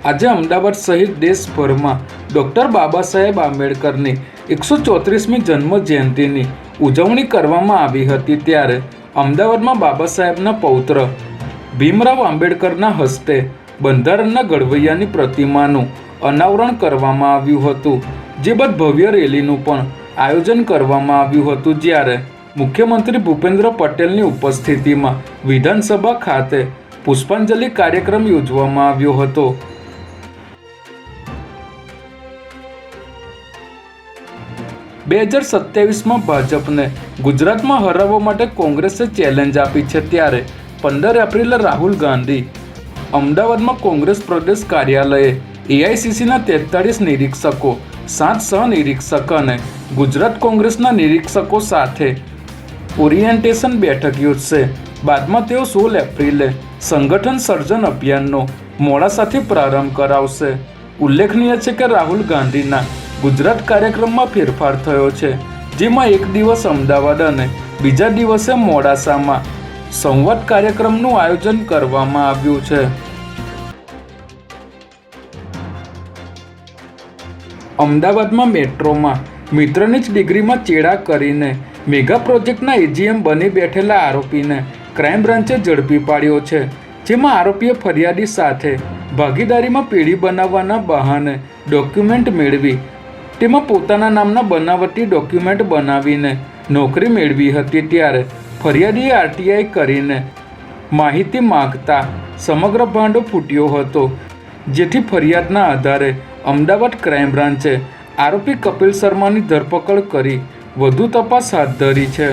આજે અમદાવાદ સહિત દેશભરમાં ડૉક્ટર બાબા સાહેબ આંબેડકરની એકસો ચોત્રીસમી જન્મ જયંતિની ઉજવણી કરવામાં આવી હતી ત્યારે અમદાવાદમાં બાબા સાહેબના પૌત્ર ભીમરાવ આંબેડકરના હસ્તે બંધારણના ઘડવૈયાની પ્રતિમાનું અનાવરણ કરવામાં આવ્યું હતું. જે બાદ ભવ્ય રેલીનું પણ આયોજન કરવામાં આવ્યું હતું જ્યારે મુખ્યમંત્રી ભૂપેન્દ્ર પટેલની ઉપસ્થિતિમાં વિધાનસભા ખાતે પુષ્પાંજલિ કાર્યક્રમ યોજવામાં આવ્યો હતો. બે હજાર સત્યાવીસમાં ભાજપને ગુજરાતમાં હરાવવા માટે કોંગ્રેસે ચેલેન્જ આપી છે ત્યારે પંદર એપ્રિલે રાહુલ ગાંધી અમદાવાદમાં કોંગ્રેસ પ્રદેશ કાર્યાલયે એઆઈસીસીના તેતાળીસ નિરીક્ષકો, સાત સહનિરીક્ષક અને ગુજરાત કોંગ્રેસના નિરીક્ષકો સાથે ઓરિએન્ટેશન બેઠક યોજશે. બાદમાં તેઓ સોળ એપ્રિલે સંગઠન સર્જન અભિયાનનો મોડાસાથી પ્રારંભ કરાવશે. ઉલ્લેખનીય છે કે રાહુલ ગાંધીના ગુજરાત કાર્યક્રમમાં ફેરફાર થયો છે, જેમાં એક દિવસ અમદાવાદ અને બીજા દિવસે મોડાસામાં સંવાદ કાર્યક્રમનું આયોજન કરવામાં આવ્યું છે. અમદાવાદમાં મેટ્રોમાં મિત્રની જ ડિગ્રીમાં ચેડા કરીને મેગા પ્રોજેક્ટના એજીએમ બની બેઠેલા આરોપીને ક્રાઇમ બ્રાન્ચે ઝડપી પાડ્યો છે, જેમાં આરોપીએ ફરિયાદી સાથે ભાગીદારીમાં પેઢી બનાવવાના બહાને ડોક્યુમેન્ટ મેળવી તેમાં પોતાના નામના બનાવટી ડોક્યુમેન્ટ બનાવીને નોકરી મેળવી હતી ત્યારે ફરિયાદીએ આરટીઆઈ કરીને માહિતી માંગતા સમગ્ર ભાંડો ફૂટ્યો હતો, જેથી ફરિયાદના આધારે અમદાવાદ ક્રાઇમ બ્રાન્ચે આરોપી કપિલ શર્માની ધરપકડ કરી વધુ તપાસ હાથ ધરી છે.